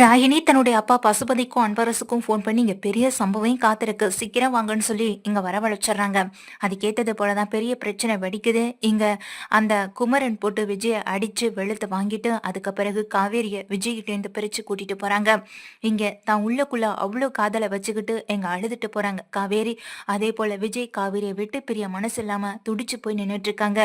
ராகினி தன்னுடைய அப்பா பசுபதிக்கும் அன்பரசுக்கும் ஃபோன் பண்ணி இங்க பெரிய சம்பவம் காத்திருக்கு. சீக்கிரம் வாங்கன்னு சொல்லி இங்க வரவழைச்சிடுறாங்க. அது கேட்டது போலதான் பெரிய பிரச்சனை வெடிக்குது. இங்க அந்த குமரன் போட்டு விஜய அடிச்சு வெளுத்து வாங்கிட்டு அதுக்கு பிறகு காவேரிய விஜய்கிட்ட இருந்து பிரிச்சு கூட்டிட்டு போறாங்க. இங்க தான் உள்ளக்குள்ள அவ்வளவு காதலை வச்சுக்கிட்டு எங்க அழுதுட்டு போறாங்க. காவேரி அதே போல விஜய் காவேரியை விட்டு பெரிய மனசு இல்லாம துடிச்சு போய் நின்றுட்டு இருக்காங்க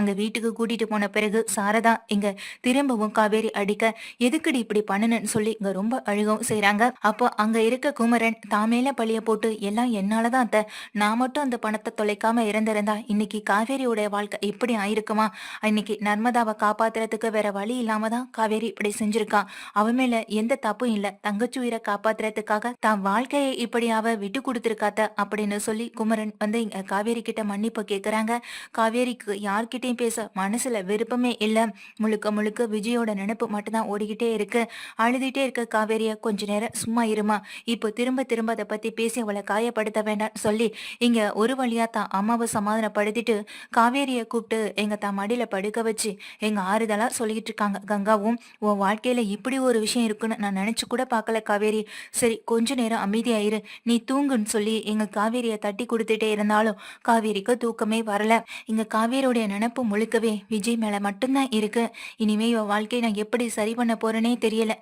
அங்க வீட்டுக்கு கூட்டிட்டு போன பிறகு சாரதா இங்க திரும்பவும் காவேரி அடிக்க எதுக்குடி இப்படி பண்ணுனேன்னு சொல்லி இங்க ரொம்ப அழுகவும் செய்யறாங்க அப்போ அங்க இருக்க குமரன் தாமேல பழிய போட்டு எல்லாம் என்னாலதான் அத்தை. நான் மட்டும் அந்த பணத்தை தொலைக்காம இறந்திருந்தா இன்னைக்கு காவேரியோட வாழ்க்கை இப்படி ஆயிருக்குமா? இன்னைக்கு நர்மதாவை காப்பாத்துறதுக்கு வேற வழி இல்லாம தான் காவேரி இப்படி செஞ்சிருக்கான் அவ மேல எந்த தப்பும் இல்ல. தங்கச்சி உயிரை காப்பாத்துறதுக்காக தான் வாழ்க்கையை இப்படி அவ விட்டு கொடுத்துருக்காத்த அப்படின்னு சொல்லி குமரன் வந்து இங்க காவேரி கிட்ட மன்னிப்பு கேக்குறாங்க. காவேரிக்கு யார்கிட்டயும் பேச மனசுல விருப்பமே இல்ல. முழுக்க முழுக்க விஜயோட நினைப்பு மட்டும்தான் ஓடிக்கிட்டே இருக்கு. அழுதுட்டே இருக்க காவேரிய கொஞ்ச நேரம் சும்மா இருமா. இப்போ திரும்ப திரும்ப அதை பத்தி பேசி அவளை காயப்படுத்த வேண்டாம் சொல்லி இங்க ஒரு வழியா தான் அம்மாவை சமாதானப்படுத்திட்டு காவேரிய கூப்பிட்டு எங்க தான் மடியில படுக்க வச்சு எங்க ஆறுதலா சொல்லிட்டு இருக்காங்க. கங்காவும் உன் வாழ்க்கையில இப்படி ஒரு விஷயம் இருக்குன்னு நான் நினைச்சு கூட பார்க்கல காவேரி. சரி கொஞ்ச நேரம் அமைதியாயிரு. நீ தூங்குன்னு சொல்லி எங்க காவேரிய தட்டி கொடுத்துட்டே இருந்தாலும் காவேரிக்கு தூக்கமே வரல. இங்க காவேரியோடைய நினப்பு முழுக்கவே விஜய் மேல மட்டும்தான் இருக்கு. இனிமே இவ வாழ்க்கையை நான் எப்படி சரி பண்ண போறேனே தெரியல.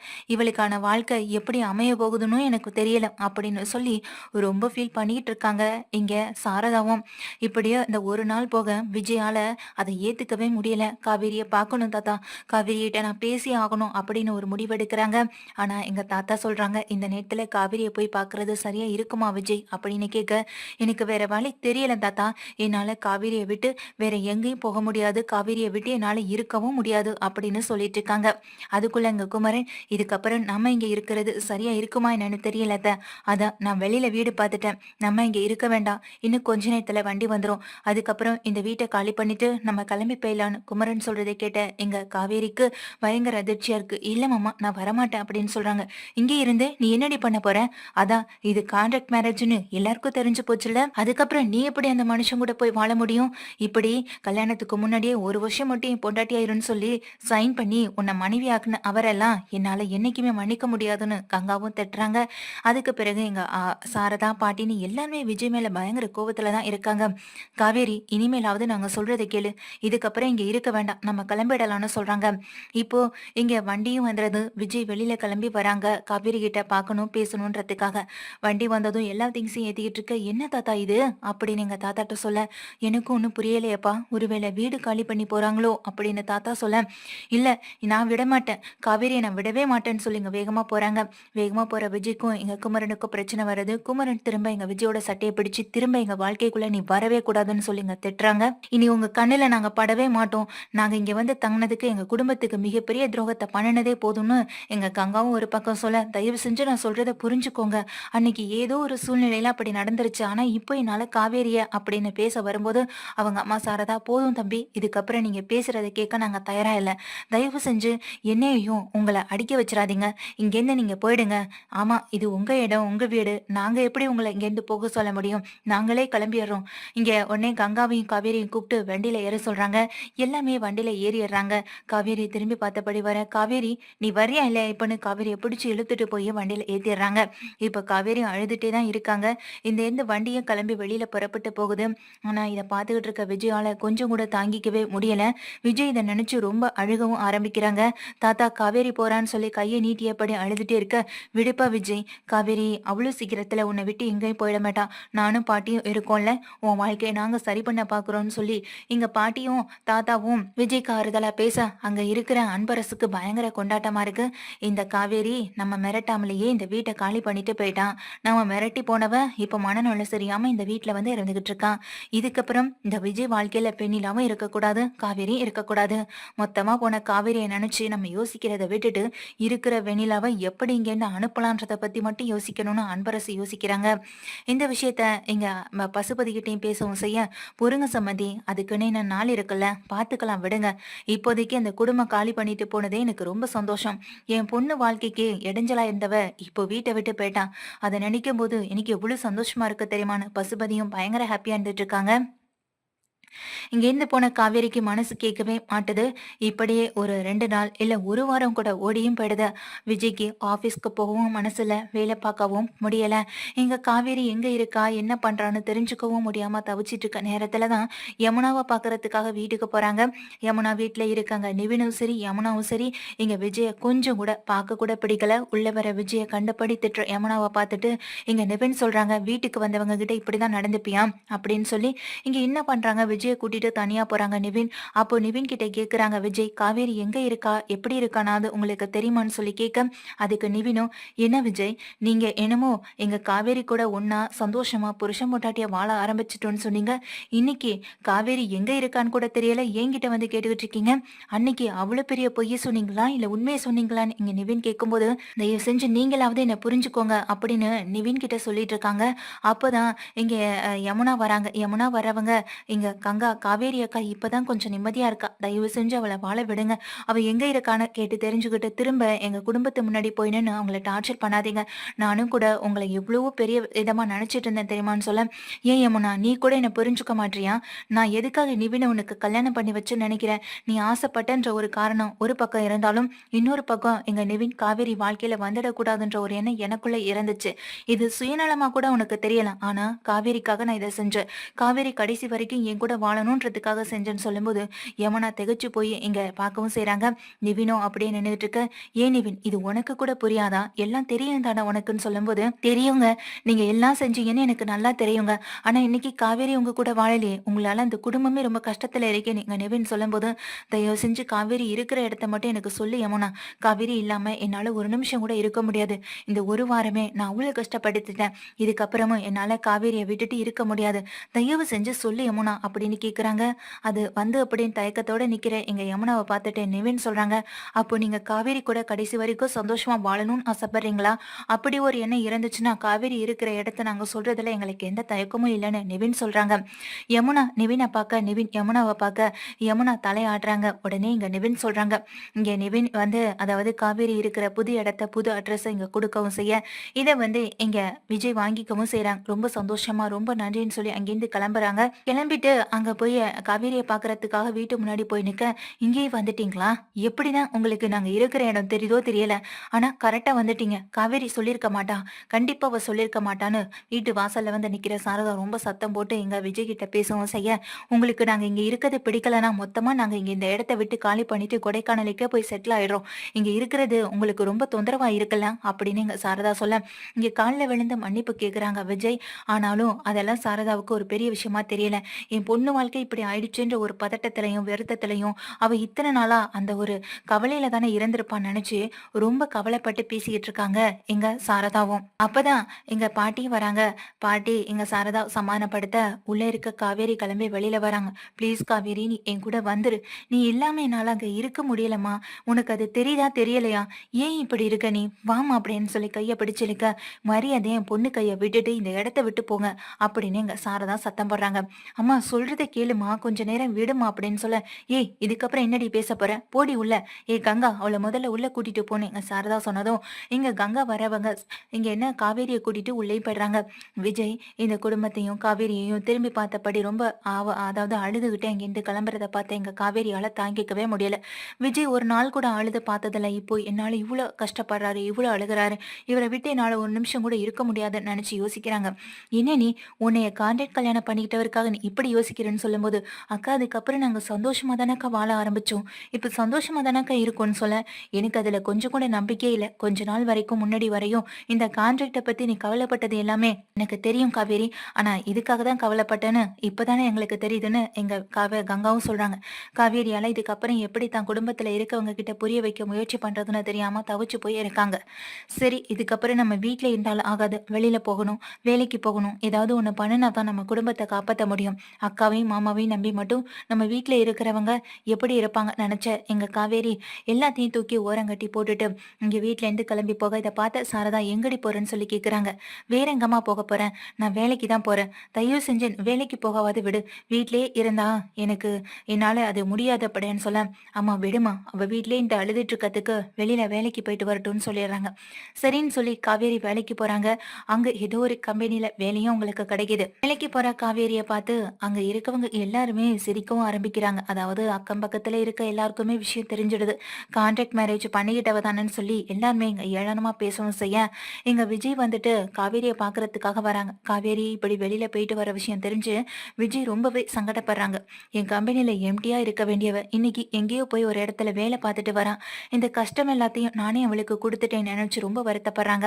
அவங்களுக்கான வாழ்க்கை எப்படி அமைய போகுதுன்னு எனக்கு தெரியல அப்படின்னு சொல்லி ரொம்ப ஃபீல் பண்ணிட்டு இருக்காங்க. இங்க சாரதாவும். இப்படியே இந்த ஒரு நாள் போக விஜயால அதை ஏத்துக்கவே முடியல. காவேரியை பார்க்கணும் தாத்தா. காவேரியிட்ட நான் பேசி ஆகணும் அப்படின்னு ஒரு முடிவெடுக்கிறாங்க. ஆனா எங்க தாத்தா சொல்றாங்க இந்த நேரத்துல காவேரியை போய் பாக்குறது சரியா இருக்குமா விஜய் அப்படின்னு கேட்க எனக்கு வேற வழி தெரியல தாத்தா. என்னால காவேரியை விட்டு வேற எங்கேயும் போக முடியாது. காவேரியை விட்டு என்னால இருக்கவும் முடியாது அப்படின்னு சொல்லிட்டு இருக்காங்க. அதுக்குள்ள எங்க குமரன் இதுக்கப்புறம் நம்ம இங்க இருக்கிறது சரியா இருக்குமா என்னன்னு தெரியல அத்தை. அதான் நான் வெளியில வீடு பார்த்துட்டேன். நம்ம இங்க இருக்க வேண்டாம். இன்னும் கொஞ்ச நேரத்துல வண்டி வந்துடும் அதுக்கப்புறம் இந்த வீட்டை காலி பண்ணிட்டு நம்ம கிளம்பி போயிடலான்னு குமரன் சொல்றதை கேட்ட எங்க காவேரிக்கு பயங்கர அதிர்ச்சியா இருக்கு. இல்ல மாமா நான் வரமாட்டேன் அப்படின்னு சொல்றாங்க. இங்கே இருந்து நீ என்னடி பண்ண போற? அதான் இது கான்ட்ராக்ட் மேரேஜ்னு எல்லாருக்கும் தெரிஞ்சு போச்சுல அதுக்கப்புறம் நீ எப்படி அந்த மனுஷன் கூட போய் வாழ முடியும்? இப்படி கல்யாணத்துக்கு முன்னாடியே ஒரு வருஷம் மட்டும் என் பொண்டாட்டி ஆயிரும்னு சொல்லி சைன் பண்ணி உன்னை மனைவி ஆக்குன அவரெல்லாம் என்னால என்னைக்குமே மன்னிக்க முடியாதுன்னு கங்காவும் திட்டுறாங்க. அதுக்கு பிறகு எங்க சாரதா பாட்டின்னு எல்லாருமே விஜய் மேல பயங்கர கோவத்துல தான் இருக்காங்க. காவேரி இனிமேலாவது நாங்க சொல்றதை கேளு. இதுக்கப்புறம் இங்க இருக்க வேண்டாம். நம்ம கிளம்பிடலாம்னு சொல்றாங்க. இப்போ இங்க வண்டியும் வந்துடுது விஜய் வெளியில கிளம்பி வராங்க. காவேரி கிட்ட பார்க்கணும் பேசணுன்றதுக்காக வண்டி வந்ததும் எல்லா திங்ஸையும் ஏத்திக்கிட்டு இருக்க. என்ன தாத்தா இது? அப்படின்னு எங்க தாத்தாட்ட சொல்ல. எனக்கும் ஒன்றும் புரியலையப்பா. ஒருவேளை வீடு காலி பண்ணி போறாங்களோ? அப்படின்னு தாத்தா சொல்ல. இல்ல நான் விட மாட்டேன் காவேரியை நான் விடவே மாட்டேன்னு சொல்லி இங்க வேகமா போறாங்க. வேகமா போற விஜய்க்கும் எங்க குமரனுக்கும் பிரச்சனை வருது. குமரன் திரும்ப எங்க விஜயோட சட்டையை பிடிச்சு திரும்ப எங்க வாழ்க்கைக்குள்ள நீ வரவே கூடாதுன்னு சொல்லி இங்க திட்டுறாங்க. இனி உங்க கண்ணுல நாங்க படவே மாட்டோம். நாங்க இங்க வந்து தங்கினதுக்கு எங்க குடும்பத்துக்கு மிகப்பெரிய துரோகத்தை பண்ணினதே போதும்னு எங்க கங்காவும் ஒரு பக்கம் சொல்ல தயவு செஞ்சு நான் சொல்றதை புரிஞ்சுக்கோங்க. அன்னைக்கு ஏதோ ஒரு சூழ்நிலையில அப்படி நடந்துருச்சு. ஆனா இப்போ என்னால காவேரிய அப்படின்னு பேச வரும்போது அவங்க அம்மா சாரதா போதும் தம்பி. இதுக்கப்புறம் நீங்க பேசுறதை கேட்க நாங்க தயாரா இல்லை. தயவு செஞ்சு என்னையும் உங்களை அடிக்க வச்சிடாதீங்க. இங்கேருந்து நீங்க போயிடுங்க. ஆமா இது உங்க இடம் உங்க வீடு. நாங்க எப்படி உங்களை இங்கேருந்து போக சொல்ல முடியும்? நாங்களே கிளம்பிடுறோம். இங்க உடனே கங்காவையும் காவேரியும் கூப்பிட்டு வண்டியில ஏற சொல்றாங்க. எல்லாமே வண்டியில ஏறிடுறாங்க. காவேரி திரும்பி பார்த்தபடி வர காவேரி நீ வரியா இல்லையா இப்பன்னு? காவேரியை பிடிச்சி இழுத்துட்டு போய் வண்டியில ஏத்திடுறாங்க. இப்ப காவேரி அழுதுட்டே தான் இருக்காங்க. இந்த எந்த வண்டியும் கிளம்பி வெளியில புறப்பட்டு போகுது. ஆனா இதை பார்த்துக்கிட்டு இருக்க விஜயால கொஞ்சம் கூட தாங்கிக்கவே முடியல. விஜய் இதை நினைச்சு ரொம்ப அழுகவும் ஆரம்பிக்கிறாங்க. தாத்தா காவேரி போறான்னு சொல்லி கையை நீ நீட்டியபடி அழுதுட்டே இருக்க விடுப்பா விஜய். காவேரி அவ்வளோ சீக்கிரத்தில் உன்னை விட்டு எங்கேயும் போயிட மாட்டான் நானும் பாட்டியும் இருக்கோம்ல. உன் வாழ்க்கையை நாங்கள் சரி பண்ண பார்க்குறோன்னு சொல்லி எங்கள் பாட்டியும் தாத்தாவும் விஜய்க்கு ஆறுதலாக பேச அங்கே இருக்கிற அன்பரசுக்கு பயங்கர கொண்டாட்டமாக இருக்கு. இந்த காவேரி நம்ம மிரட்டாமலேயே இந்த வீட்டை காலி பண்ணிட்டு போயிட்டான் நம்ம மிரட்டி போனவ இப்போ மனநல சரியாம இந்த வீட்டில் வந்து இருந்துகிட்டு இருக்கான் இதுக்கப்புறம் இந்த விஜய் வாழ்க்கையில பெண்ணிலாவும் இருக்கக்கூடாது காவேரியும் இருக்கக்கூடாது. மொத்தமா போன காவேரியை நினைச்சு நம்ம யோசிக்கிறத விட்டுட்டு இருக்கிற வெண்ணிலாவை எப்படி இங்கேருந்து அனுப்பலான்றத பத்தி மட்டும் யோசிக்கணும்னு அன்பரசு யோசிக்கிறாங்க. இந்த விஷயத்த இங்க ம- பசுபதிகிட்டையும் பேசவும் செய்ய பொறுங்க சம்மதி அதுக்குன்னு நான் நாள் இருக்குல்ல பார்த்துக்கலாம் விடுங்க. இப்போதைக்கு அந்த குடும்பம் காலி பண்ணிட்டு போனதே எனக்கு ரொம்ப சந்தோஷம். என் பொண்ணு வாழ்க்கைக்கு இடைஞ்சலா இருந்தவ இப்போ வீட்டை விட்டு போயிட்டான் அதை நினைக்கும் போது எனக்கு எவ்வளவு சந்தோஷமா இருக்கு தெரியுமான்னு பசுபதியும் பயங்கர ஹாப்பியா இருந்துட்டு இருக்காங்க. இங்கேருந்து போன காவேரிக்கு மனசு கேட்கவே மாட்டுது. இப்படியே ஒரு ரெண்டு நாள் இல்ல ஒரு வாரம் கூட ஓடியும் போயிடுது. விஜய்க்கு ஆபீஸ்க்கு போகவும் மனசுல வேலை பார்க்கவும் முடியல. இங்க காவேரி எங்க இருக்கா? என்ன பண்றான்னு தெரிஞ்சுக்கவும் முடியாம தவிச்சிட்டு இருக்க நேரத்துல தான் யமுனாவை பார்க்கறதுக்காக வீட்டுக்கு போறாங்க. யமுனா வீட்டுல இருக்காங்க. நிவினும் சரி யமுனாவும் சரி. இங்க விஜய கொஞ்சம் கூட பார்க்க கூட பிடிக்கல. உள்ள வர விஜய கண்டபடி திட்டுற யமுனாவை பார்த்துட்டு இங்க நிவின் சொல்றாங்க வீட்டுக்கு வந்தவங்க கிட்ட இப்படிதான் நடந்துப்பியா அப்படின்னு சொல்லி இங்க என்ன பண்றாங்க விஜய்? கூட்டிட்டு தனியா போறாங்க நிவின். அப்போ நிவின் கிட்ட கேக்குறாங்க விஜய் காவேரி எங்க இருக்கா? எப்படி இருக்கானா அது உங்களுக்கு தெரியுமான்னு சொல்லி கேட்க அதுக்கு நிவினும் என்ன விஜய் நீங்க என்னமோ எங்க காவேரி கூட ஒன்னா சந்தோஷமா புருஷன் முட்டாட்டிய வாழ ஆரம்பிச்சிட்டோன்னு சொன்னீங்க. இன்னைக்கு காவேரி எங்க இருக்கான்னு கூட தெரியல. என்கிட்ட வந்து கேட்டுக்கிட்டு இருக்கீங்க. அன்னைக்கு அவ்வளவு பெரிய பொய்ய சொன்னீங்களா? இல்ல உண்மையை சொன்னீங்களான்னு? இங்க நிவின் கேட்கும்போது தயவு செஞ்சு நீங்களாவது என்ன புரிஞ்சுக்கோங்க அப்படின்னு நிவின் கிட்ட சொல்லிட்டு இருக்காங்க. அப்போதான் இங்க யமுனா வராங்க. யமுனா வரவங்க இங்க கங்கா காவேரி அக்கா இப்பதான் கொஞ்சம் நிம்மதியா இருக்கா? தயவு செஞ்சு அவளை வாழ விடுங்க. அவ எங்க இருக்கான்னு கேட்டு தெரிஞ்சுக்கிட்டு திரும்ப எங்க குடும்பத்து முன்னாடி போய் அவங்கள டார்ச்சர் பண்ணாதீங்க. நானும் கூட உங்களை எவ்வளவோ பெரிய விதமா நினைச்சிட்டு இருந்தேன் தெரியுமான்னு சொல்ல. ஏன் யமுனா நீ கூட என்ன புரிஞ்சுக்க மாட்டியா? நான் எதுக்காக நிவினை உனக்கு கல்யாணம் பண்ணி வச்சு நினைக்கிறேன்? நீ ஆசைப்பட்டன்ற ஒரு காரணம் ஒரு பக்கம் இருந்தாலும் இன்னொரு பக்கம் எங்க நிவின் காவேரி வாழ்க்கையில வந்துடக்கூடாதுன்ற ஒரு எண்ணம் எனக்குள்ள இருந்துச்சு இது சுயநலமா கூட உனக்கு தெரியலாம். ஆனா காவேரிக்காக நான் இதை செஞ்சேன். காவேரி கடைசி வரைக்கும் என் கூட வாழணுன்றதுக்காக செஞ்சேன்னு சொல்லும்போது யமுனா திகச்சு போய் இங்க பார்க்கவும் செய்றாங்க. நிவினோ அப்படியே நின்றுட்டு இருக்க. ஏன் நிவின் இது உனக்கு கூட புரியாதா? எல்லாம் தெரியும் தானே உனக்குன்னு சொல்லும்போது? தெரியுங்க. நீங்க எல்லாம் செஞ்சீங்கன்னு எனக்கு நல்லா தெரியுங்க. ஆனா இன்னைக்கு காவேரி உங்க கூட வாழலையே. உங்களால அந்த குடும்பமே ரொம்ப கஷ்டத்துல இருக்கேன் நீங்க நிவின் சொல்லும்போது தயவு செஞ்சு காவேரி இருக்கிற இடத்த மட்டும் எனக்கு சொல்லு யமுனா. காவேரி இல்லாம என்னால ஒரு நிமிஷம் கூட இருக்க முடியாது. இந்த ஒரு வாரமே நான் அவ்வளவு கஷ்டப்படுத்திட்டேன். இதுக்கப்புறமும் என்னால காவேரியை விட்டுட்டு இருக்க முடியாது. தயவு செஞ்சு சொல்லு யமுனா அப்படின்னு கேக்குறாங்க. அது வந்து அப்படின்னு தயக்கத்தோட நிக்கிற எங்க யமுனாவை பார்த்துட்டு நிவின் சொல்றாங்க அப்போ நீங்க காவேரி கூட கடைசி வரைக்கும் சந்தோஷமா வாழணும்னு ஆசைப்படுறீங்களா? அப்படி ஒரு எண்ணம் இருந்துச்சுன்னா காவேரி இருக்கிற இடத்த நாங்க சொல்றதுல எங்களுக்கு எந்த தயக்கமும் இல்லைன்னு நிவின் சொல்றாங்க. யமுனா நிவினை பார்க்க நிவின் யமுனாவை பார்க்க யமுனா தலையாடுறாங்க உடனே இங்க நிவின் சொல்றாங்க இங்க நிவின் வந்து அதாவது காவேரி இருக்கிற புது இடத்த புது அட்ரஸ் இங்க கொடுக்கவும் செய்ய. இதை வந்து இங்க விஜய் வாங்கிக்கவும் செய்யறாங்க ரொம்ப சந்தோஷமா ரொம்ப நன்றின்னு சொல்லி அங்கிருந்து கிளம்புறாங்க. கிளம்பிட்டு அங்க போய் காவேரியை பாக்குறதுக்காக வீட்டு முன்னாடி போய் நிக்க இங்கேயே வந்துட்டீங்களா? எப்படிதான் உங்களுக்கு நாங்க இருக்கிற இடம் தெரியுதோ தெரியல. ஆனா கரெக்டா வந்துட்டீங்க. காவேரி சொல்லியிருக்க மாட்டா. கண்டிப்பா அவ சொல்லியிருக்க மாட்டான்னு வீட்டு வாசல்ல வந்து நிக்கிற சாரதா ரொம்ப சத்தம் போட்டு எங்க விஜய் கிட்ட பேசவும் செய்ய உங்களுக்கு நாங்க இங்க இருக்கிறது பிடிக்கலன்னா மொத்தமா நாங்க இங்க இந்த இடத்த விட்டு காலி பண்ணிட்டு கொடைக்கானலுக்கே போய் செட்டில் ஆயிடுறோம். இங்க இருக்கிறது உங்களுக்கு ரொம்ப தொந்தரவா இருக்கல அப்படின்னு எங்க சாரதா சொல்ல. இங்க காலில் விழுந்து மன்னிப்பு கேக்குறாங்க விஜய். ஆனாலும் அதெல்லாம் சாரதாவுக்கு ஒரு பெரிய விஷயமா தெரியல. என் பொண்ணு வாழ்க்கை இப்படி ஆயிடுச்சுன்ற ஒரு பதட்டத்திலையும் வெறுத்தத்திலையும் அவ இத்தனை நாளா அந்த ஒரு கவலையில தானே இறந்திருப்பான்னு நினைச்சு ரொம்ப கவலைப்பட்டு பேசிக்கிட்டு இருக்காங்க எங்க சாரதாவும். அப்பதான் எங்க பாட்டி வராங்க. பாட்டி எங்க சாரதா சமாதானப்படுத்த உள்ள இருக்க காவேரி கிளம்பி வெளியில வராங்க. ப்ளீஸ் காவேரி நீ என் கூட வந்துரு. நீ இல்லாம என்னால அங்க இருக்க முடியலம்மா. உனக்கு அது தெரியுதா தெரியலையா? ஏன் இப்படி இருக்க நீ? வாமா அப்படின்னு சொல்லி கைய பிடிச்சிருக்க மரியாதை என் பொண்ணு கைய விட்டுட்டு இந்த இடத்த விட்டு போங்க அப்படின்னு எங்க சாரதா சத்தம் போடுறாங்க. அம்மா சொல்றதை கேளுமா கொஞ்ச நேரம் விடுமா அப்படின்னு சொல்ல ஏய் இதுக்கப்புறம் என்னடி பேச போற? போடி உள்ள. ஏய் கங்கா அவளை முதல்ல உள்ள கூட்டிட்டு போனேன் எங்க சாரதா சொன்னதும் இங்க கங்கா வரவங்க இங்க என்ன காவேரியை கூட்டிட்டு உள்ளே போயிடுறாங்க. விஜய் இந்த குடும்பத்தையும் காவேரியையும் திரும்பி பார்த்தபடி ரொம்ப ஆவ அதாவது அழுதுகிட்டு அங்கிருந்து கிளம்புறத பார்த்து எங்க காவேரியால தாங்கிக்கவே முடியல. விஜய் ஒரு நாள் கூட அழுது பார்த்ததில்ல. இப்போ என்னால இவ்வளோ கஷ்டப்படுறாரு இவ்வளோ அழுகுறாரு. இவரை விட்டு என்னால ஒரு நிமிஷம் கூட இருக்க முடியாதுன்னு நினைச்சு யோசிக்கிறாங்க. என்ன நீ உன்னைய கான்ட்ராக்ட் கல்யாணம் பண்ணிக்கிட்டவருக்காக நீ இப்படி யோசிக்க யோசிக்கிறேன்னு சொல்லும்போது அக்கா அதுக்கப்புறம் நாங்க சந்தோஷமா தானக்கா வாழ ஆரம்பிச்சோம். இப்போ சந்தோஷமா தானக்கா இருக்கும்னு சொல்ல எனக்கு அதுல கொஞ்சம் கூட நம்பிக்கையே இல்லை. கொஞ்ச நாள் வரைக்கும் முன்னாடி வரையும் இந்த கான்ட்ராக்டை பற்றி நீ கவலைப்பட்டது எல்லாமே எனக்கு தெரியும் காவேரி. ஆனா இதுக்காக தான் கவலைப்பட்டேன்னு இப்பதானே எங்களுக்கு தெரியுதுன்னு எங்க காவ கங்காவும் சொல்றாங்க. காவேரியால் இதுக்கப்புறம் எப்படி தான் குடும்பத்தில் இருக்கவங்க கிட்ட புரிய வைக்க முயற்சி பண்றதுன்னு தெரியாமல் தவிச்சு போய் இருக்காங்க. சரி இதுக்கப்புறம் நம்ம வீட்டில் இருந்தாலும் ஆகாது. வெளியில போகணும் வேலைக்கு போகணும். ஏதாவது ஒன்று பண்ணினா தான் நம்ம குடும்பத்தை காப்பாற்ற முடியும். அக்காவையும் மாமாவையும் நம்பி மட்டும் நம்ம வீட்டில் இருக்கிறவங்க எப்படி இருப்பாங்க நினச்ச எங்கள் காவேரி எல்லாத்தையும் தூக்கி ஓரங்கட்டி போட்டுட்டு இங்கே வீட்டிலேருந்து கிளம்பி போக இதை பார்த்த சாரதா எங்கடி போகிறேன்னு சொல்லி கேட்குறாங்க வேற எங்கம்மா போக போகிறேன் நான் வேலைக்கு தான் போகிறேன் தயவு செஞ்சு வேலைக்கு போகாவது விடு. வீட்லேயே இருந்தா எனக்கு என்னால் அது முடியாதப்படேன்னு சொல்ல அம்மா விடுமா அவள் வீட்லேயே இந்த அழுதுட்டு இருக்கிறதுக்கு வெளியில் வேலைக்கு போயிட்டு வரட்டும்னு சொல்லிடுறாங்க. சரின்னு சொல்லி காவேரி வேலைக்கு போகிறாங்க அங்கே ஏதோ ஒரு கம்பெனியில் வேலையும் உங்களுக்கு கிடைக்குது. வேலைக்கு போகிற காவேரியை பார்த்து அங்கே இருக்க இருக்கவங்க எல்லாருமே சிரிக்கவும் ஆரம்பிக்கிறாங்க. அதாவது அக்கம் பக்கத்துல இருக்க எல்லாருக்குமே விஷயம் தெரிஞ்சிடுது. கான்ட்ராக்ட் மேரேஜ் பண்ணிக்கிட்டவ தானேன்னு சொல்லி எல்லாருமே இங்க ஏளனமா பேசவும் செய்ய, இங்க விஜய் வந்துட்டு காவேரியை பார்க்கறதுக்காக வராங்க. காவேரி இப்படி வெளியில போயிட்டு வர விஷயம் தெரிஞ்சு விஜய் ரொம்பவே சங்கடப்படுறாங்க. என் கம்பெனியில எம்டியா இருக்க வேண்டியவ, இன்னைக்கு எங்கேயோ போய் ஒரு இடத்துல வேலை பார்த்துட்டு வரான் இந்த கஷ்டம் எல்லாத்தையும் நானே அவளுக்கு கொடுத்துட்டேன் நினைச்சு ரொம்ப வருத்தப்படுறாங்க.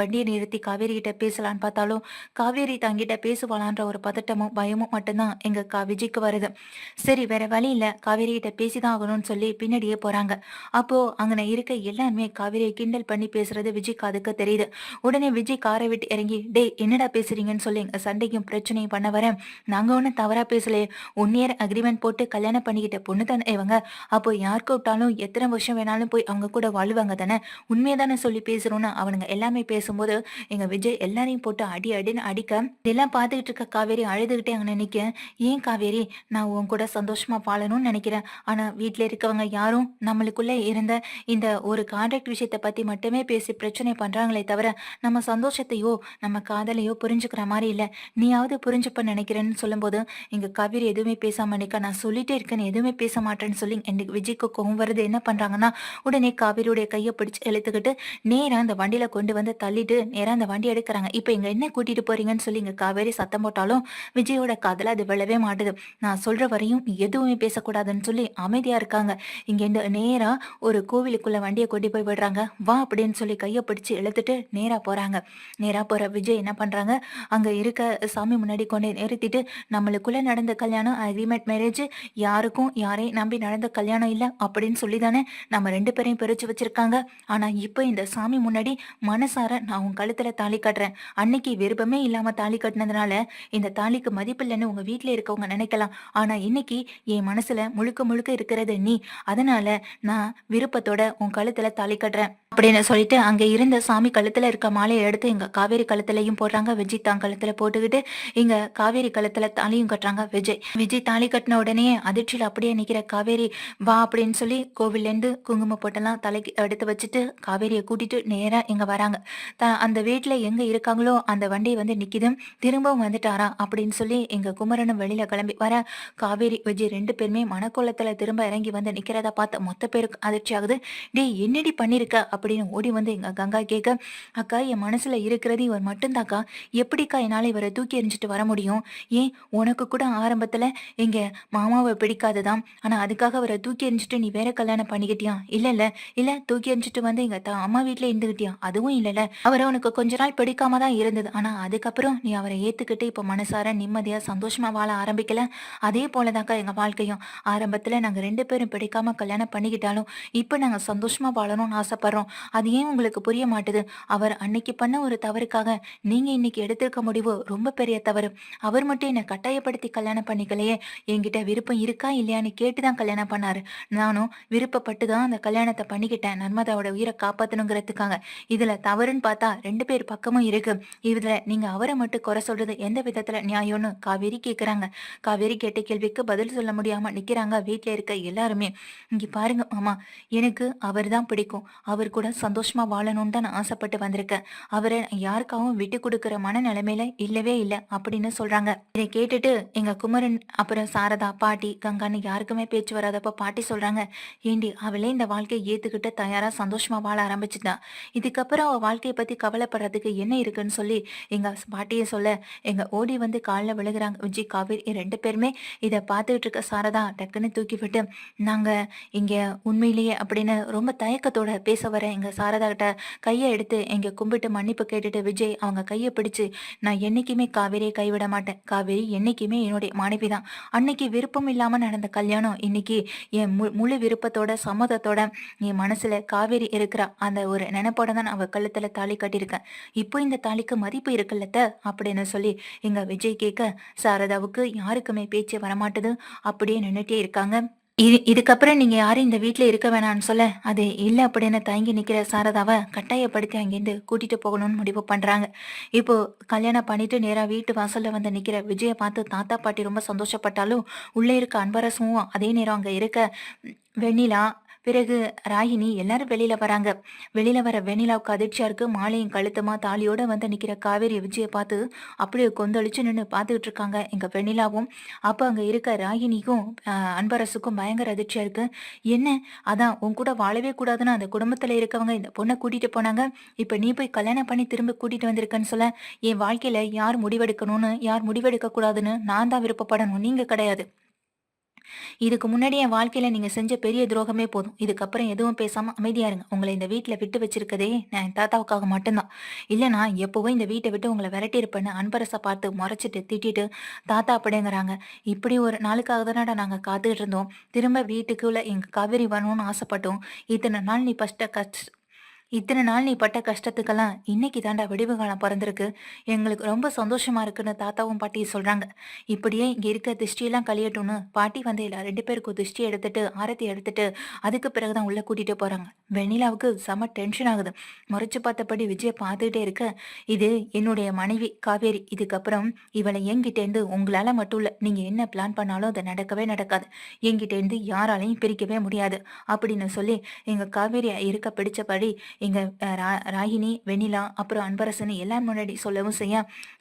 வண்டியை நிறுத்தி காவேரி கிட்ட பேசலான்னு பார்த்தாலும், காவேரி தங்கிட்ட பேசுவாளான்ற ஒரு பதட்டமும், பயமும் மட்டும்தான் எங்க விஜய்க்கு வருது. சரி வேற வழி இல்ல, காவேரி கிட்ட பேசிதான் ஆகணும்னு சொல்லி பின்னாடியே போறாங்க. அப்போ அங்கன இருக்க எல்லாருமே காவேரியை கிண்டல் பண்ணி பேசுறது விஜய் காதுக்கு தெரியுது. உடனே விஜய் காரை விட்டு இறங்கி, "டேய் என்னடா பேசுறீங்கன்னு" சொல்லி எங்க சண்டையும் பிரச்சனையும் பண்ண வரேன். "நாங்க ஒண்ணும் தவறா பேசலையே. ஒன் இயர் அக்ரிமெண்ட் போட்டு கல்யாணம் பண்ணிக்கிட்ட பொண்ணு தானே இவங்க. அப்போ யார் கூப்பிட்டாலும் எத்தனை வருஷம் வேணாலும் போய் அவங்க கூட வாழுவாங்க தானே. உண்மைய தானே சொல்லி பேசுறோம்னு அவனுங்க எல்லாமே பேசும்போது, எங்க விஜய் எல்லாரையும் போட்டு அடி அடின்னு அடிக்க, இதெல்லாம் பார்த்துக்கிட்டு இருக்க காவேரி அழுதுகிட்டே அங்க நிக்க, "ஏன் காவேரி, நான் உன் கூட சந்தோஷமா வாழணும்னு நினைக்கிறேன். ஆனா வீட்டில் இருக்கவங்க யாரும் நம்மளுக்குள்ள இருந்த இந்த ஒரு கான்ட்ராக்ட் விஷயத்தை பத்தி மட்டுமே பேசி பிரச்சனை பண்றாங்களே தவிர, நம்ம சந்தோஷத்தையோ, நம்ம காதலையோ புரிஞ்சுக்கிற மாதிரி இல்ல. நீயாவது புரிஞ்சுப்ப நினைக்கிறேன்னு" சொல்லும்போது, இங்க காவேரி எதுவுமே பேசாம நிக்க, "நான் சொல்லிட்டே இருக்கேன்னு எதுவுமே பேச மாட்டேன்னு" சொல்லி எனக்கு விஜய்க்கு கோவம் வருது. என்ன பண்றாங்கன்னா, உடனே காவேரியுடைய கையை பிடிச்சு இழுத்துக்கிட்டு, நேரா அந்த வண்டியில கொண்டு வந்து தள்ளிட்டு, நேரா அந்த வண்டி எடுக்கிறாங்க இப்ப இங்க என்ன கூட்டிட்டு போறீங்கன்னு சொல்லி இங்க காவேரி சத்தம் போட்டாலும், விஜயோட காதல அது விழவே மாட்டுது. நான் சொல்ற வரையும் எதுவுமே பேசக்கூடாதுன்னு சொல்லி அமைதியா இருக்காங்க. இங்கேருந்து நேரா ஒரு கோவிலுக்குள்ள வண்டியை கொண்டு போய் விடுறாங்க. "வா" அப்படின்னு சொல்லி கையை பிடிச்சி இழுத்துட்டு நேரா போறாங்க. நேரா போற விஜய் என்ன பண்றாங்க, அங்க இருக்க சாமி முன்னாடி கொண்டு நிறுத்திட்டு, "நம்மளுக்குள்ள நடந்த கல்யாணம் அக்ரிமெண்ட் மேரேஜ் யாருக்கும் யாரையும் நம்பி நடந்த கல்யாணம் இல்ல" அப்படின்னு சொல்லி தானே நம்ம ரெண்டு பேரையும் பிரிச்சு வச்சிருக்காங்க. ஆனா இப்போ இந்த சாமி முன்னாடி மனசார நான் உன் கழுத்துல தாலி கட்டுறேன். அன்னைக்கு விருப்பமே இல்லாம தாலி கட்டுனதுனால, இந்த தாலிக்கு மதிப்பில்லன்னு உங்க வீட்ல இருக்கவங்க நினைக்கலாம். ஆனா இன்னைக்கு என் மனசுல முழுக்க முழுக்க இருக்கிறது நீ. அதனால நான் விருப்பத்தோட உன் கழுத்துல தாலி கட்டுறேன். அப்படின்னு சொல்லிட்டு அங்க இருந்த சாமி கழுத்துல இருக்க மாலையை எடுத்து எங்க காவேரி கழுத்துலயும் போடுறாங்க. விஜய் தான் கழுத்துல போட்டுக்கிட்டு, இங்க காவேரி கழுத்துல தாலியும் கட்டுறாங்க விஜய். விஜய் தாலி கட்டின உடனே அதிர்ச்சியில் அப்படியே நிக்கிற காவேரி, "வா" அப்படின்னு சொல்லி கோவில்லேருந்து குங்கும போட்டெல்லாம் தலைக்கு எடுத்து வச்சுட்டு, காவேரியை கூட்டிட்டு நேரா இங்க வராங்க. அந்த வீட்டுல எங்க இருக்காங்களோ அந்த வண்டி வந்து நிக்குது. திரும்பவும் வந்துட்டாரா அப்படின்னு சொல்லி எங்க குமரனும் வெளியில கிளம்பி வர, காவேரி, விஜய் ரெண்டு பேருமே மனக்கோலத்துல திரும்ப இறங்கி வந்து நிக்கிறத பார்த்த மொத்த பேருக்கு அதிர்ச்சி ஆகுது. "டேய் என்னடி பண்ணியிருக்க?" அப்படின்னு ஓடி வந்து எங்க கங்கா கேட்க, "அக்கா என் மனசுல இருக்கிறது இவர் மட்டும்தாக்கா எப்படிக்கா என்னால இவரை தூக்கி எறிஞ்சிட்டு வர முடியும்? ஏன் உனக்கு கூட ஆரம்பத்துல எங்க மாமாவை பிடிக்காது தான். ஆனா அதுக்காக அவரை தூக்கி எறிஞ்சிட்டு நீ வேற கல்யாணம் பண்ணிக்கிட்டியா? இல்ல இல்ல தூக்கி எறிஞ்சிட்டு வந்து எங்க த அம்மா வீட்டுல இருந்துக்கிட்டியா? அதுவும் இல்லல அவரை உனக்கு கொஞ்ச நாள் பிடிக்காம தான் இருந்தது. ஆனா அதுக்கப்புறம் நீ அவரை ஏத்துக்கிட்டு இப்ப மனசார நிம்மதியா சந்தோஷமா வாழ ஆரம்பிக்கல. அதே போலதாக்கா எங்கள் எங்க வாழ்க்கையும். ஆரம்பத்துல நாங்க ரெண்டு பேரும் பிடிக்காம கல்யாணம் பண்ணிக்கிட்டாலும், இப்ப நாங்க சந்தோஷமா வாழணும்னு ஆசைப்படுறோம். அது ஏன் உங்களுக்கு புரிய மாட்டுது? அவர் அன்னைக்கு பண்ண ஒரு தவறுக்காக நீங்க இன்னைக்கு எடுத்திருக்க முடிவு ரொம்ப பெரிய தவறு. அவர் மட்டும் என்னை கட்டாயப்படுத்தி கல்யாணம் பண்ணிக்கலையே. என்கிட்ட விருப்பம் இருக்கா இல்லையான்னு கேட்டு தான் கல்யாணம் பண்ணாரு. நானும் விருப்பப்பட்டு தான் அந்த கல்யாணத்தை பண்ணிக்கிட்டேன். நர்மதாவோட உயிரை காப்பாற்றணுங்கிறதுக்காக இதுல தவறுன்னு பார்த்தா ரெண்டு பேர் பக்கமும் இருக்கு. இதுல நீங்க அவரை மட்டும் குறை சொல்றது எந்த விதத்துல நியாயம்னு காவேரி கேக்குறாங்க. காவேரி கேட்ட கேள்விக்கு பதில் சொல்ல முடியாம நிக்கிறாங்க வீட்டுல இருக்க எல்லாருமே. "இங்க பாருங்க மாமா, எனக்கு அவர் தான் பிடிக்கும். அவர் கூட சந்தோஷமா வாழணும்னு தான் நான் ஆசைப்பட்டு வந்திருக்கேன். அவரை யாருக்காகவும் விட்டு குடுக்குற மனநிலைமையில இல்லவே இல்லை அப்படின்னு சொல்றாங்க. இதை கேட்டுட்டு எங்க குமரன், அப்புறம் சாரதா, பாட்டி, கங்கான்னு யாருக்குமே பேச்சு வராதப்ப பாட்டி சொல்றாங்க, "ஏண்டி அவளே இந்த வாழ்க்கையை ஏத்துக்கிட்டு தயாரா சந்தோஷமா வாழ ஆரம்பிச்சுட்டா. இதுக்கப்புறம் அவ வாழ்க்கையை பத்தி கவலைப்படுறதுக்கு என்ன இருக்குன்னு" சொல்லி எங்க பாட்டியை சொல்ல, எங்க ஓடி வந்து கால்ல விழுகுறாங்க விஜய், காவேரி ரெண்டு பேருமே. இதை பார்த்துக்கிட்டு இருக்க சாரதா டக்குன்னு தூக்கி விட்டு, "நாங்க இங்க உண்மையிலேயே" அப்படின்னு ரொம்ப தயக்கத்தோட பேச வர எங்க சாரதா கிட்ட கையை எடுத்து எங்க கும்பிட்டு மன்னிப்பு கேட்டுட்டு விஜய் அவங்க கையை பிடிச்சு, "நான் என்னைக்குமே காவேரியை கைவிட மாட்டேன். காவேரி என்னைக்குமே என்னுடைய மனைவி தான். அன்னைக்கு விருப்பம் இல்லாம நடந்த கல்யாணம் இன்னைக்கு என் மு முழு விருப்பத்தோட, சம்மதத்தோட என் மனசுல காவேரி இருக்கிறா. அந்த ஒரு நினைப்போட தான் அவள் அவ கழுத்துல தாலி கட்டியிருக்கேன். இப்போ இந்த தாலிக்கு மதிப்பு இருக்குல்லத்த அப்படின்னு சொல்லி எங்க விஜய் கேட்க, சாரதாவுக்கு யாருக்குமே பேச்சே வரமாட்டுது. அப்படியே நின்றுட்டே இருக்காங்க. இது இதுக்கப்புறம் நீங்க யாரும் இந்த வீட்டுல இருக்க வேணாம்னு சொல்ல, அது இல்ல அப்படின்னு தயங்கி நிக்கிற சாரதாவை கட்டாயப்படுத்தி அங்கேருந்து கூட்டிட்டு போகணும்னு முடிவு பண்றாங்க. இப்போ கல்யாணம் பண்ணிட்டு நேரா வீட்டு வாசல்ல வந்து நிக்கிற விஜய பார்த்து தாத்தா, பாட்டி ரொம்ப சந்தோஷப்பட்டாலும், உள்ள இருக்க அன்பரசும் அதே நேரம் அங்க இருக்க வெண்ணிலா, பிறகு ராகினி எல்லாரும் வெளியில வராங்க. வெளியில வர வெண்ணிலாவுக்கு அதிர்ச்சியா இருக்கு. மாலையும் கழுத்தமா தாலியோட வந்து நிக்கிற காவேரி விஜயை பார்த்து அப்படியே கொந்தளிச்சு நின்று பார்த்துக்கிட்டு இருக்காங்க. எங்க வெண்ணிலாவும் அப்ப அங்க இருக்க ராகினிக்கும் அன்பரசுக்கும் பயங்கர அதிர்ச்சியா இருக்கு. என்ன? அதான் உன் கூட வாழவே கூடாதுன்னு அந்த குடும்பத்துல இருக்கவங்க இந்த பொண்ணை கூட்டிட்டு போனாங்க. இப்ப நீ போய் கல்யாணம் பண்ணி திரும்ப கூட்டிட்டு வந்திருக்கன்னு சொல்ல என் வாழ்க்கையில யார் முடிவெடுக்கணும்னு யார் முடிவெடுக்க கூடாதுன்னு நான் தான் விருப்பப்படணும். நீங்க கிடையாது. இதுக்கு முன்னாடி என் வாழ்க்கையில நீங்க செஞ்ச பெரிய துரோகமே போதும். இதுக்கப்புறம் எதுவும் பேசாம அமைதியா இருங்க. உங்களை இந்த வீட்டுல விட்டு வச்சிருக்கதே நான் என் தாத்தாவுக்காக மட்டும்தான். இல்லைனா எப்பவும் இந்த வீட்டை விட்டு உங்களை விரட்டி இருப்பேன்னு அன்பரசை பார்த்து முறைச்சிட்டு திட்டிட்டு தாத்தா அப்படிங்கிறாங்க. இப்படி ஒரு நாளுக்காக தானடா நாங்க காத்துக்கிட்டு இருந்தோம். திரும்ப வீட்டுக்குள்ள எங்க காவேரி வரணும்னு ஆசைப்பட்டோம். இத்தனை நாள் நீ ஃபஸ்ட்டு கஷ்ட இத்தனை நாள் நீ பட்ட கஷ்டத்துக்கெல்லாம் இன்னைக்கு தாண்டா விடிவு காலம் பிறந்திருக்கு. எங்களுக்கு ரொம்ப சந்தோஷமா இருக்குன்னு தாத்தாவும் பாட்டியும் சொல்றாங்க. இப்படியே இங்க இருக்க திருஷ்டியெல்லாம் கழியட்டும்னு பாட்டி வந்து எல்லா ரெண்டு பேருக்கும் திருஷ்டி எடுத்துட்டு ஆரத்தி எடுத்துட்டு அதுக்கு பிறகுதான் உள்ள கூட்டிட்டு போறாங்க. வெண்ணிலாவுக்கு செம டென்ஷன் ஆகுது. முறைச்சு பார்த்தபடி விஜய பார்த்துக்கிட்டே இருக்க இது என்னுடைய மனைவி காவேரி. இதுக்கப்புறம் இவளை எங்கிட்டேருந்து உங்களால மட்டும் இல்ல நீங்க என்ன பிளான் பண்ணாலும் அது நடக்கவே நடக்காது. எங்கிட்டேருந்து யாராலையும் பிரிக்கவே முடியாது. அப்படின்னு சொல்லி எங்க காவேரி இருக்க பிடிச்சபடி எங்க ரா- ராகினி வெண்ணிலா அப்புறம் அன்பரசன் எல்லாம் முன்னாடி சொல்லவும் செய்ய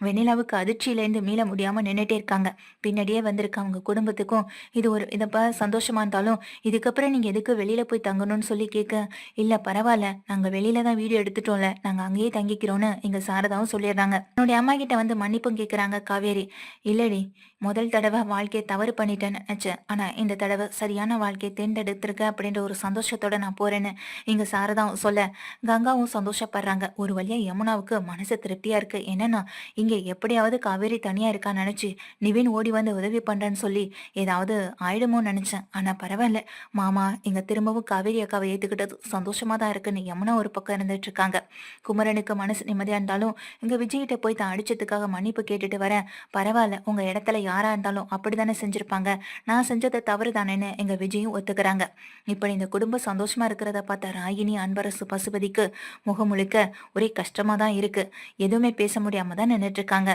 வெண்ணிலாவுக்கு அதிர்ச்சியிலேருந்து மீள முடியாம நின்றுட்டே இருக்காங்க. பின்னாடியே வந்திருக்க அவங்க குடும்பத்துக்கும் இது ஒரு இதப்ப சந்தோஷமா இருந்தாலும் இதுக்கப்புறம் நீங்க எதுக்கு வெளியில போய் தங்கணும்னு சொல்லி கேட்க இல்ல பரவாயில்ல நாங்க வெளியில தான் வீடியோ எடுத்துட்டோம்ல நாங்க அங்கேயே தங்கிக்கிறோம்னு எங்க சாரதாவும் சொல்லிடுறாங்க. என்னுடைய அம்மா கிட்ட வந்து மன்னிப்பும் கேக்குறாங்க காவேரி. இல்லடி முதல் தடவை வாழ்க்கையை தவறு பண்ணிட்டேன்னு நினைச்சேன். ஆனா இந்த தடவை சரியான வாழ்க்கையை தேர்ந்தெடுத்திருக்க அப்படின்ற ஒரு சந்தோஷத்தோட நான் போறேன்னு எங்க சாரதாவும் சொல்ல கங்காவும் சந்தோஷப்படுறாங்க. ஒரு வழியா யமுனாவுக்கு மனசு திருப்தியா இருக்கு. என்னன்னா இங்க எப்படியாவது காவேரி தனியா இருக்கா நினைச்சு நிவின் ஓடி வந்து உதவி பண்றேன்னு சொல்லி ஏதாவது ஆயிடுமோ நினைச்சேன். ஆனா பரவாயில்ல. மாமா இங்க திரும்பவும் காவேரி அக்காவை ஏத்துக்கிட்டது சந்தோஷமா தான் இருக்குன்னு யமுனா ஒரு பக்கம் இருந்துட்டு இருக்காங்க. குமரனுக்கு மனசு நிம்மதியா இருந்தாலும் இங்க விஜய்கிட்ட போய் தான் அடிச்சதுக்காக மன்னிப்பு கேட்டுட்டு வரேன். பரவாயில்ல உங்க இடத்துல யாரா இருந்தாலும் அப்படித்தானே செஞ்சிருப்பாங்க. நான் செஞ்சது தவறு தானேன்னு எங்க விஜயும் ஒத்துக்கிறாங்க. இப்படி இந்த குடும்பம் சந்தோஷமா இருக்கிறத பார்த்த ராகினி அன்பரசு பசு பசுபதிக்கு முகம் முழுக்க ஒரே கஷ்டமா தான் இருக்கு. எதுவுமே பேச முடியாம தான் நின்னுட்டு இருக்காங்க.